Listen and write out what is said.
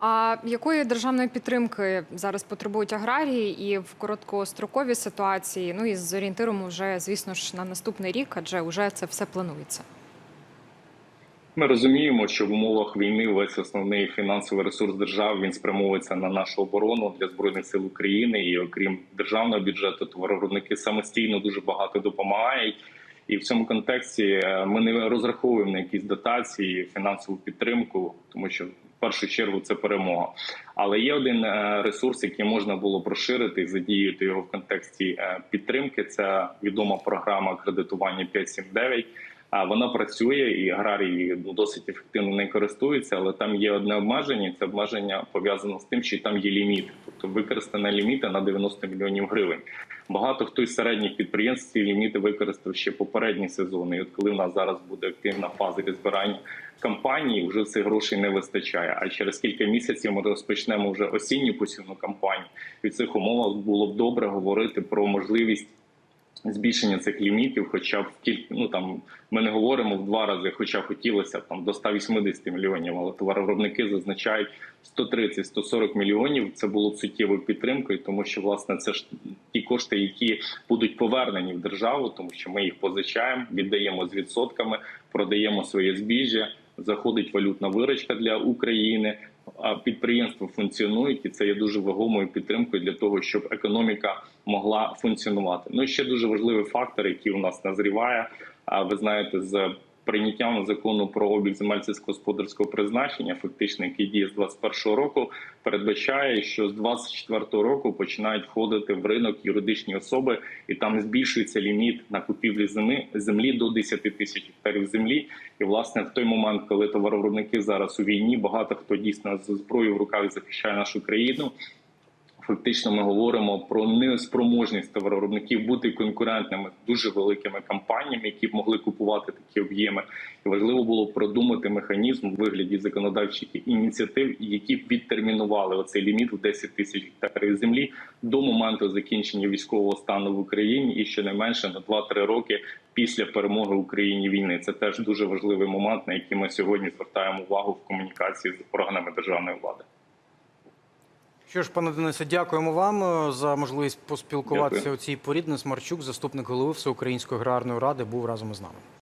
А якої державної підтримки зараз потребують аграрії і в короткостроковій ситуації? Ну і з орієнтиром вже, звісно ж, на наступний рік, адже вже це все планується. Ми розуміємо, що в умовах війни весь основний фінансовий ресурс держави він спрямовується на нашу оборону для збройних сил України. І окрім державного бюджету, товаровиробники самостійно дуже багато допомагають. І в цьому контексті е, ми не розраховуємо на якісь дотації, фінансову підтримку, тому що першу чергу це перемога. Але є один е, ресурс, який можна було проширити і задіяти його в контексті е, підтримки. Це відома програма кредитування 579. А вона працює і аграрії ну, досить ефективно нею користуються, але там є одне обмеження. Це обмеження пов'язано з тим, що там є ліміти, тобто використана ліміти на 90 мільйонів гривень. Багато хто із середніх підприємств ці ліміти використав ще попередні сезони. І от коли в нас зараз буде активна фаза розбирання кампанії, вже цих грошей не вистачає. А через кілька місяців ми розпочнемо вже осінню посівну кампанію. І в цих умовах було б добре говорити про можливість збільшення цих лімітів, хоча б кіль... ну там ми не говоримо в два рази, хоча хотілося б там до 180 мільйонів, але товаровиробники зазначають 130-140 мільйонів. Це було б суттєвою підтримкою, тому що власне це ж ті кошти, які будуть повернені в державу, тому що ми їх позичаємо, віддаємо з відсотками, продаємо своє збіжжя. Заходить валютна виручка для України. Підприємства функціонують, і це є дуже вагомою підтримкою для того, щоб економіка могла функціонувати. Ну і ще дуже важливий фактор, який у нас назріває. А ви знаєте, з прийняттям закону про обіг земель сільськогосподарського призначення, фактично, який діє з 2021 року, передбачає, що з 2024 року починають входити в ринок юридичні особи, і там збільшується ліміт на купівлі землі землі до 10 тисяч гектарів землі. І власне в той момент, коли товаровиробники зараз у війні, багато хто дійсно з зброєю в руках захищає нашу країну. Фактично, ми говоримо про неспроможність товаровиробників бути конкурентними з дуже великими компаніями, які б могли купувати такі об'єми. І важливо було продумати механізм у вигляді законодавчих ініціатив, які б відтермінували оцей ліміт в 10 тисяч гектарів землі до моменту закінчення військового стану в Україні і щонайменше на 2-3 роки після перемоги Україні війни. Це теж дуже важливий момент, на який ми сьогодні звертаємо увагу в комунікації з органами державної влади. Що ж, пане Денисе, дякуємо вам е, за можливість поспілкуватися Дякую. у цій порі. Денис Марчук, заступник голови Всеукраїнської аграрної ради, був разом із нами.